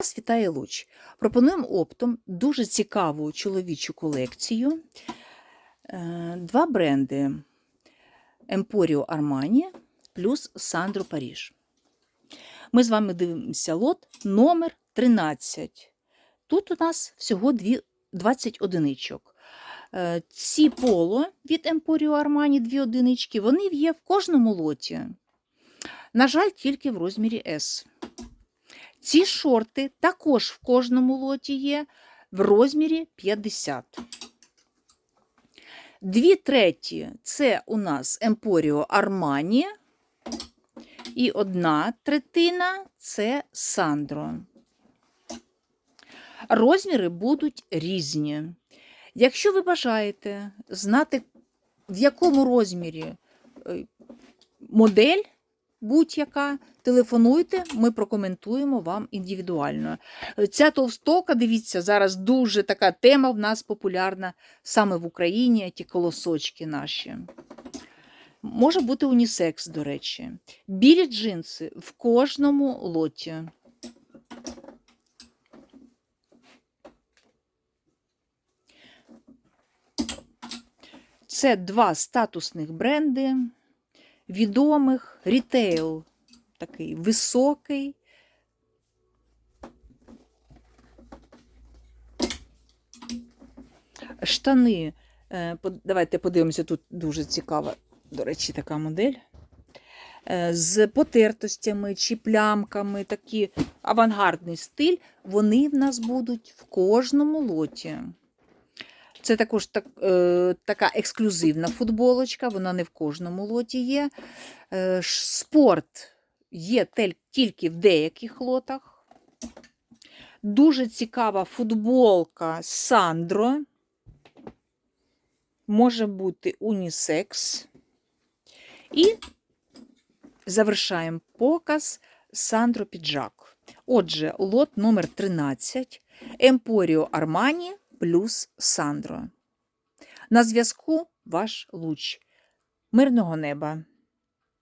Вас вітає Луч. Пропонуємо оптом дуже цікаву чоловічу колекцію. Е, Два бренди Emporio Armani плюс Sandro Паріж. Ми з вами дивимося лот номер 13. Тут у нас всього 20 одиничок. Е, Ці поло від Emporio Armani, дві одинички, вони є в кожному лоті. На жаль, тільки в розмірі S. Ці шорти також в кожному лоті є в розмірі 50. Дві треті це у нас Emporio Armani. І одна третина це Сандро. Розміри будуть різні. Якщо ви бажаєте знати, в якому розмірі е, модель будь-яка, телефонуйте, ми прокоментуємо вам індивідуально. Е, Ця товстока, дивіться, зараз дуже така тема в нас популярна саме в Україні, ті колосочки наші. Може бути унісекс, до речі. Білі джинси в кожному лоті. Це два статусних бренди, відомих, рітейл такий високий. Штани. е, Давайте подивимося, тут дуже цікава, до речі, така модель. Е, З потертостями чи плямками, такий авангардний стиль, вони в нас будуть в кожному лоті. Це також так, е, така ексклюзивна футболочка, вона не в кожному лоті є. Е, спорт є тільки в деяких лотах. Дуже цікава футболка Сандро. Може бути унісекс. І завершаємо показ Сандро Піджак. Отже, лот номер 13 Емпоріо Армані плюс Сандро. На зв'язку ваш луч. Мирного неба!